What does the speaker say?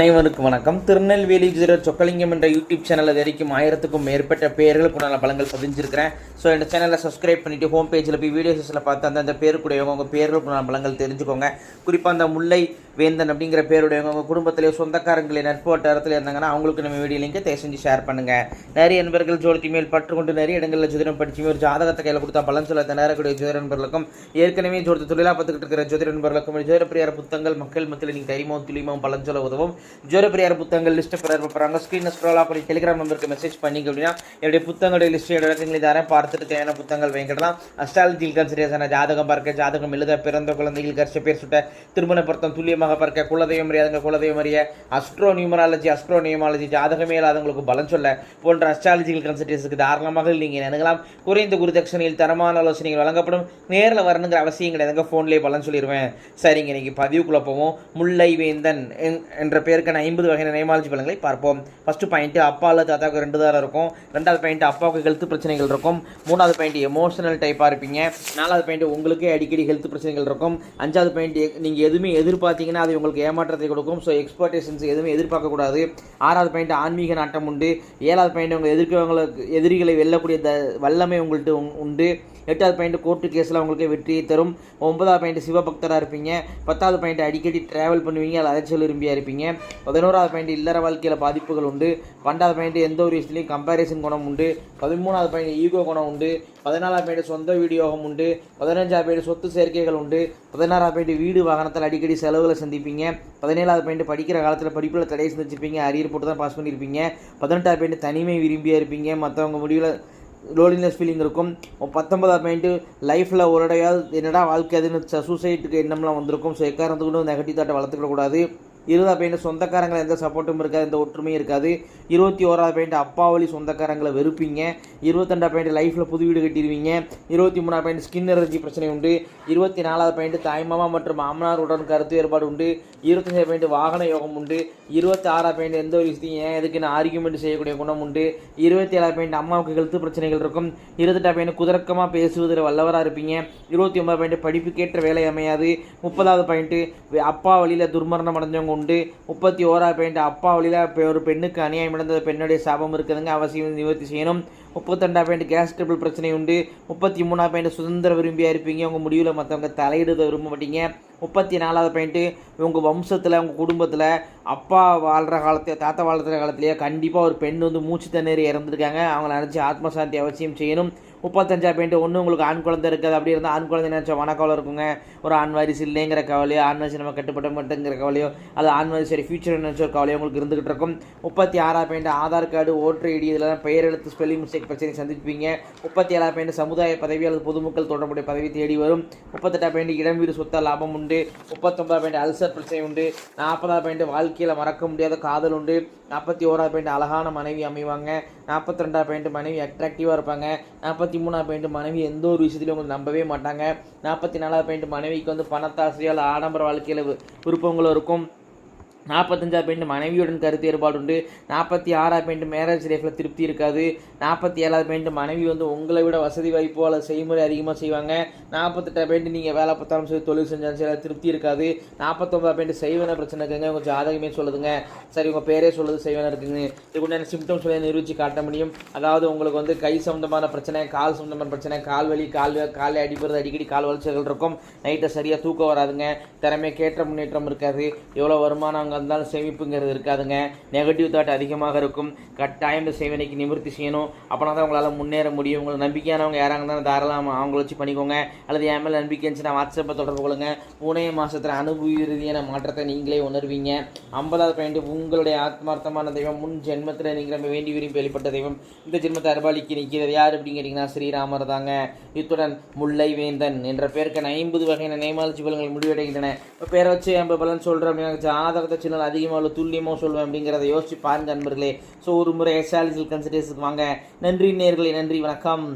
அனைவருக்கும் வணக்கம். திருநெல்வேலி ஜீரோ சொக்கலிங்கம் என்ற யூடியூப் சேனல் வரைக்கும் ஆயிரத்துக்கும் மேற்பட்ட பேர்களுக்கு உண்டான பலங்கள் பதிஞ்சிருக்கிறேன். ஸோ இந்த சேனலை சப்ஸ்கிரைப் பண்ணிட்டு ஹோம் பேஜில் போய் வீடியோஸில் பார்த்து அந்தந்த பேருக்குடையவங்க உங்கள் பேர்களுக்கு உண்டான பலங்கள் தெரிஞ்சுக்கோங்க. குறிப்பாக அந்த முல்லை வேந்தன் அப்படிங்கிற பேருடையவங்க உங்கள் குடும்பத்திலே சொந்தக்காரங்களே நட்பு வட்டாரத்தில் இருந்தாங்கன்னா அவங்களுக்கு நம்ம வீடியோ லிங்கை தயவு செஞ்சு ஷேர் பண்ணுங்கள் நிறைய நண்பர்கள் ஜோதி மேல் பற்று கொண்டு நிறைய இடங்களில் ஜோதிடம் படிச்சு ஒரு ஜாதகத்தை கையில் கொடுத்தா பலன் சொல்ல நேரக்கூடிய ஜோதிட நண்பர்களுக்கும் ஏற்கனவே ஜோதி தொழிலாக பார்த்துக்கிட்டு இருக்கிற ஜோதிட நண்பர்களுக்கும் ஜோதிட புத்தகங்கள் மக்கள் மத்தியில் நீங்கள் தைரியமும் துளியமும் பலன் சொல்ல உதவும். ஜோர புத்தகங்கள் லிஸ்ட்டு பிறர் போகிறாங்க ஸ்க்ரீனில் ஸ்க்ரோலாக பண்ணி டெலிகிராம் நம்பருக்கு மெசேஜ் பண்ணிங்க அப்படின்னா என்னுடைய புத்தகங்களுடைய லிஸ்ட்டு இடத்துல தரேன். பார்த்துட்டு தேவையான புத்தகங்கள் வாங்கிக்கலாம். அஸ்ட்ராலஜி கன்சிடரேஷன் ஜாதகம் பார்க்க ஜாதகம் எழுத பிறந்த குழந்தைகள் கரிச பேர் சுட்ட திருமண பொருத்தம் துல்லியமாக பார்க்க குலதெய்வம் அறியாதங்க குலதெய்வம் அறிய அஸ்ட்ரோ நியூமராலஜி அஸ்ட்ரோ நியூமாலஜி ஜாதகமே இல்லாதவங்களுக்கு பலன் சொல்ல போன்ற அஸ்ட்ராலஜிக்கல் கன்சல்டேஷனுக்கு தாராளமாக நீங்கள் நினைக்கலாம் குறைந்த குருதட்சணையில் தரமான ஆலோசனைகள் வழங்கப்படும். நேரில் வரணுங்கிற அவசியம் கிடையாதுங்க ஃபோன்லேயே பலன் சொல்லிடுவேன் சரிங்க இன்னைக்கு பதிவுக்குள்ளே போவோம். முல்லை வேந்தன் என்- என்ற பேருக்கான நான் ஐம்பது வகையான நியமாலஜி பலன்களை பார்ப்போம். ஃபஸ்ட்டு பாயிண்ட்டு அப்பா அல்லது தாத்தாவுக்கு ரெண்டு தாரம் இருக்கும். ரெண்டாவது பாயிண்ட் அப்பாவுக்கு ஹெல்த் பிரச்சனைகள் இருக்கும். மூணாவது பாயிண்ட் எமோஷனல் டைப்பாக இருப்பீங்க. நாலாவது பாயிண்ட் உங்களுக்கே அடிக்கடி ஹெல்த் பிரச்சனைகள் இருக்கும். அஞ்சாவது பாயிண்ட் நீங்கள் எதுவுமே எதிர்பார்த்தீங்கன்னா அது உங்களுக்கு ஏமாற்றத்தை கொடுக்கும். ஸோ எக்ஸ்பெக்டேஷன்ஸ் எதுவுமே எதிர்பார்க்கக்கூடாது. ஆறாவது பாயிண்ட் ஆன்மீக நாட்டம் உண்டு. ஏழாவது பாயிண்ட் உங்கள் எதிர்க்கிறவங்களுக்கு எதிரிகளை வெல்லக்கூடிய த வல்லமை உங்கள்கிட்ட உண்டு. எட்டாவது பாயிண்ட் கோர்ட்டு கேஸில் உங்களுக்கு வெற்றியை தரும். ஒன்பதாவது பாயிண்ட் சிவபக்தராக இருப்பீங்க. பத்தாவது பாயிண்ட் அடிக்கடி ட்ராவல் பண்ணுவீங்க. அது அலைச்சல் விரும்பியாக இருப்பீங்க. பதினோராவது பாயிண்ட் இல்லற வாழ்க்கையில் பாதிப்புகள் உண்டு. பன்னெண்டாவது பாயிண்ட் எந்த ஒரு விஷயத்துலையும் கம்பேரிசன் குணம் உண்டு. பதிமூணாவது பாயிண்ட் ஈகோ குணம் உண்டு. பதினாலாவது பாயிண்ட் சொந்த வீடியோகம் உண்டு. பதினஞ்சாவது பாயிண்ட் சொத்து சேர்க்கைகள் உண்டு. பதினாறாவது பாயிண்ட் வீடு வாகனத்தில் அடிக்கடி செலவுகளை சந்திப்பீங்க. பதினேழாவது பாயிண்ட் படிக்கிற காலத்தில் படிப்பில் தடை சந்திச்சிருப்பீங்க. அரியர் போட்டு தான் பாஸ் பண்ணியிருப்பீங்க. பதினெட்டாவது பாயிண்ட் தனிமை விரும்பியாக இருப்பீங்க. மற்றவங்க முடிவில் லோலினஸ் ஃபீலிங் இருக்கும். பத்தொன்பதாம் பாயிண்ட்டு லைஃப்பில் ஒரு என்னடா வாழ்க்கை அதுன்னு சூசைட்டுக்கு எண்ணம்லாம் வந்திருக்கும். ஸோ எக்காரணத்துக்கு நெகட்டிவ் தாட்டை வளர்த்துக்கிடக்கூடாது இருபதாவது இருபதாம் பாயிண்ட் சொந்தக்காரங்களை எந்த சப்போர்ட்டும் இருக்காது எந்த ஒற்றுமையும் இருக்காது. இருபத்தி ஓராவது பாயிண்ட் அப்பா வழி சொந்தக்காரங்களை வெறுப்பீங்க. இருபத்தெண்டாம் பாயிண்ட் லைஃப்பில் புது வீடு கட்டிடுவீங்க. இருபத்தி மூணாவது பாயிண்ட் ஸ்கின் எலர்ஜி பிரச்சனை உண்டு. இருபத்தி நாலாவது பாயிண்ட் தாய்மாமா மற்றும் மாமனாருடன் கருத்து வேறுபாடு உண்டு. இருபத்தஞ்சாவது பாயிண்ட் வாகன யோகம் உண்டு. இருபத்தி ஆறாவது பாயிண்ட் எந்த ஒரு விஷயத்தையும் ஏன் எதுக்குன்னு ஆர்கியூமெண்ட் செய்யக்கூடிய குணம் உண்டு. இருபத்தி ஏழாவது பாயிண்ட் அம்மாவுக்கு ஹெல்த் பிரச்சனைகள் இருக்கும். இருபத்தெட்டாவது பாயிண்ட் குதர்க்கமாக பேசுவதில் வல்லவராக இருப்பீங்க. இருபத்தி ஒன்பது பாயிண்ட் படிப்புக்கேற்ற வேலை அமையாது. முப்பதாவது பாயிண்ட்டு அப்பா வழியில் துர்மரணம் அடைஞ்சவங்க உண்டு. முப்பத்தி ஓராவது பெயிண்ட் அப்பா வழியில் இப்போ ஒரு பெண்ணுக்கு அநியாயம் நடந்தது. பெண்ணுடைய சாபம் இருக்குதுங்க அவசியம் நிவர்த்தி செய்யணும். முப்பத்தெண்டா பாயிண்ட் கேஸ் ட்ரிபிள் பிரச்சனை உண்டு. முப்பத்தி மூணாவது பாயிண்ட் சுதந்திர விரும்பியாக இருப்பீங்க. உங்கள் முடிவில் மற்றவங்க தலையிடுத விரும்ப மாட்டீங்க. முப்பத்தி நாலாவது பாயிண்ட்டு உங்கள் வம்சத்தில் உங்கள் குடும்பத்தில் அப்பா வாழ்கிற காலத்தில் தாத்தா வாழ்கிற காலத்திலேயே கண்டிப்பாக ஒரு பெண் வந்து மூச்சு தண்ணீர் இறந்துருக்காங்க. அவங்கள நினச்சி ஆத்மசாந்தி அவசியம் செய்யணும். முப்பத்தஞ்சா பாயிண்ட் ஒன்று உங்களுக்கு ஆண் குழந்தை இருக்காது. அப்படி இருந்தால் ஆண் குழந்தை நினச்சா மனக்கவலை இருக்குங்க. ஒரு ஆண் வாரிசு இல்லைங்கிற கவலையோ ஆண் வாரிசு நம்ம கட்டுப்பட மாட்டேங்கிற கவலையோ அது ஆண் வாரிசு சரி ஃபியூச்சர் நினச்ச ஒரு கவலையோ உங்களுக்கு இருந்துகிட்டு இருக்கும். முப்பத்தி ஆறாவது point Aadhaar card voter ID இதெல்லாம் பெயர் எழுத்து ஸ்பெல்லிங் மிஸ்டேக் பிரச்சனை சந்திப்பீங்க. முப்பத்தி ஏழாவது பாயிண்ட் சமுதாய பதவி அல்லது பொதுமக்கள் தொடர்புடைய பதவி தேடி வரும். முப்பத்தெட்டாவது பாயிண்ட் இடம் வீடு சொத்த லாபம் உண்டு. முப்பத்தொன்பதா பாயிண்ட் அல்சர் பிரச்சனை உண்டு. நாற்பதா பாயிண்ட் வாழ்க்கையில் மறக்க முடியாத காதல் உண்டு. நாற்பத்தி ஓராவது பாயிண்ட் அழகான மனைவி அமைவாங்க. நாற்பத்தி ரெண்டாவது பாயிண்ட் மனைவி அட்ராக்டிவாக இருப்பாங்க. நாற்பத்தி மூணாவது பாயிண்ட் மனைவி எந்த ஒரு விஷயத்திலும் உங்களுக்கு நம்பவே மாட்டாங்க. நாற்பத்தி நாலாவது பாயிண்ட் மனைவிக்கு வந்து பணத்தாசையால் ஆடம்பர வாழ்க்கையில் விருப்பங்களும் இருக்கும். நாற்பத்தஞ்சா பாயிண்ட் மனைவியுடன் கருத்து ஏற்பாடு உண்டு நாற்பத்தி ஆறாவது பாயிண்ட் மேரேஜ் லைஃப்பில் திருப்தி இருக்காது. நாற்பத்தி ஏழாவது பாயிண்ட் மனைவி வந்து உங்களை விட வசதி வாய்ப்போ அல்லது செய்முறை அதிகமாக செய்வாங்க. நாற்பத்தெட்டா பாயிண்ட் நீங்கள் வேலை பார்த்தாலும் சரி தொழில் செஞ்சாலும் சரி திருப்தி இருக்காது. நாற்பத்தொம்பதா பாயிண்ட் செய்வன பிரச்சனை இருக்குங்க உங்கள் ஜாதகமே சொல்லுதுங்க. சரி உங்கள் பேரே சொல்லுது செய்வன இருக்குங்க இதுக்கு சிம்டம்ஸ் சொல்லி நிரூபித்து காட்ட முடியும். அதாவது உங்களுக்கு வந்து கை சம்மந்தமான பிரச்சனை கால் சம்மந்தமான பிரச்சனை கால் வலி கால் காலை கால் அடிபடுறது அடிக்கடி கால் வளர்ச்சிகள் இருக்கும். நைட்டை சரியாக தூக்கம் வராதுங்க. திறமைக்கேற்ற முன்னேற்றம் இருக்காது. எவ்வளோ வருமானம் அங்கே இருந்தாலும் சேமிப்புங்கிறது இருக்காதுங்க. நெகட்டிவ் தாட் அதிகமாக இருக்கும். கட்டாயம் இந்த சேவனைக்கு நிவர்த்தி செய்யணும். அப்போனா தான் உங்களால் முன்னேற முடியும். உங்களை நம்பிக்கையானவங்க யாராங்க இருந்தாலும் தாராளமாக அவங்கள வச்சு பண்ணிக்கோங்க. அல்லது என் மேலே நம்பிக்கை இருந்துச்சுன்னா வாட்ஸ்அப்பை தொடர்பு கொள்ளுங்க. மூணே மாதத்தில் அனுபவ ரீதியான மாற்றத்தை நீங்களே உணர்வீங்க. ஐம்பதாவது பாயிண்ட் உங்களுடைய ஆத்மார்த்தமான தெய்வம். முன் ஜென்மத்தில் நீங்கள் நம்ம வேண்டி விரும்பி வெளிப்பட்ட தெய்வம். இந்த ஜென்மத்தை அர்பாலிக்கு நிற்கிறது யார் அப்படின்னு கேட்டிங்கன்னா ஸ்ரீராமர் தாங்க. இத்துடன் முல்லை வேந்தன் என்ற பேருக்கு ஐம்பது வகையான நேமாலஜி பலன்கள் முடிவடைகின்றன. இப்போ பேரை வச்சு ஐம்பது பலன் சொல்கிறேன் அப்படின்னா ஜாதகத்தை சின்ன அதிகமாக உள்ள துல்லியமாக சொல்லுவேன் அப்படிங்கிறத யோசிச்சு பாருங்க நண்பர்களே. ஸோ ஒரு முறை எஸ்ஆலிஜில் கன்சல்டேஷனுக்கு வாங்க. நன்றி நேர்களே நன்றி வணக்கம்.